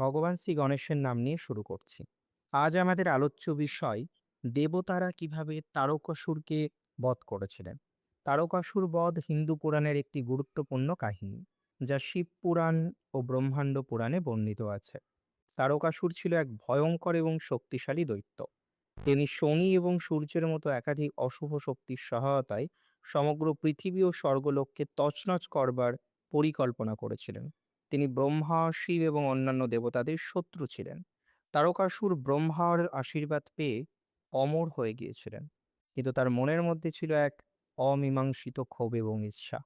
ভগবান শ্রী গণেশের নাম নিয়ে শুরু করছি। আজ আমাদের আলোচ্য বিষয়, দেবতারা কীভাবে তারকাসুরকে বধ করেছিলেন? তারকাসুর বধ হিন্দু পুরাণের একটি গুরুত্বপূর্ণ কাহিনী, যা শিব পুরাণ ও ব্রহ্মাণ্ড পুরাণে বর্ণিত আছে। তারকাসুর ছিল এক ভয়ঙ্কর এবং শক্তিশালী দৈত্য। তিনি শনি এবং সূর্যের মতো একাধিক অশুভ শক্তির সহায়তায় সমগ্র পৃথিবী ও স্বর্গলোককে তছনছ করবার পরিকল্পনা করেছিলেন। তিনি ব্রহ্মা, শিব এবং অন্যান্য দেবতাদের শত্রু ছিলেন। তারকাসুর ব্রহ্মার আশীর্বাদ পেয়ে অমর হয়ে গিয়েছিলেন। কিন্তু তার মনের মধ্যে ছিল এক অমীমাংসিত ক্ষোভ এবং ইচ্ছা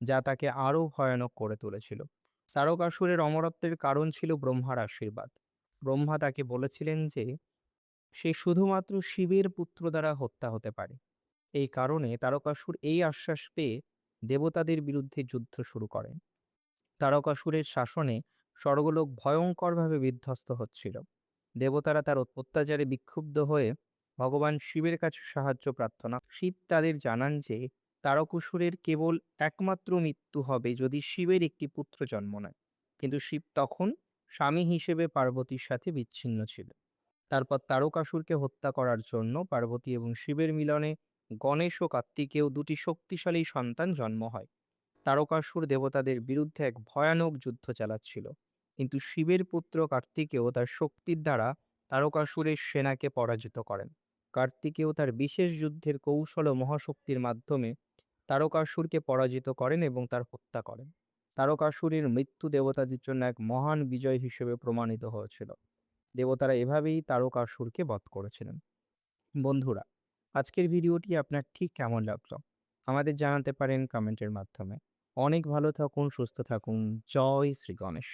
যা তাকে আরও ভয়ানক করে তুলেছিল। তারকাসুরের অমরত্বের কারণ ছিল ব্রহ্মার আশীর্বাদ। ব্রহ্মা তাকে বলেছিলেন যে, সে শুধুমাত্র শিবের পুত্র দ্বারা হত্যা হতে পারে। এই কারণে তারকাসুর এই আশ্বাস পেয়ে দেবতাদের বিরুদ্ধে যুদ্ধ শুরু করেন। তারকাসুরের শাসনে স্বর্গলোক ভয়ঙ্করভাবে বিধ্বস্ত হচ্ছিল। দেবতারা তার অত্যাচারে বিক্ষুব্ধ হয়ে ভগবান শিবের কাছে সাহায্য প্রার্থনা শিব তাদের জানান যে, তারকাসুরের কেবল একমাত্র মৃত্যু হবে যদি শিবের একটি পুত্র জন্ম নেয়। কিন্তু শিব তখন স্বামী হিসেবে পার্বতীর সাথে বিচ্ছিন্ন ছিল। তারপর তারকাসুরকে হত্যা করার জন্য পার্বতী এবং শিবের মিলনে গণেশ ও কার্তিকেও দুটি শক্তিশালী সন্তান জন্ম হয়। তারকাসুর দেবতাদের বিরুদ্ধে এক ভয়ানক যুদ্ধ চালাচ্ছিল। কিন্তু শিবের পুত্র কার্তিকেয় তার শক্তির দ্বারা তারকাসুরের সেনাকে পরাজিত করেন। কার্তিকেও তার বিশেষ যুদ্ধের কৌশল ও মহাশক্তির মাধ্যমে তারকাসুরকে পরাজিত করেন এবং তার হত্যা করেন। তারকাসুরের মৃত্যু দেবতাদের জন্য এক মহান বিজয় হিসেবে প্রমাণিত হয়েছিল। দেবতারা এভাবেই তারকাসুরকে বধ করেছিলেন। বন্ধুরা, আজকের ভিডিওটি আপনার ঠিক কেমন লাগল? আমাদের জানাতে পারেন কমেন্টের মাধ্যমে। অনেক ভালো থাকুন সুস্থ থাকুন। জয় শ্রী গণেশ।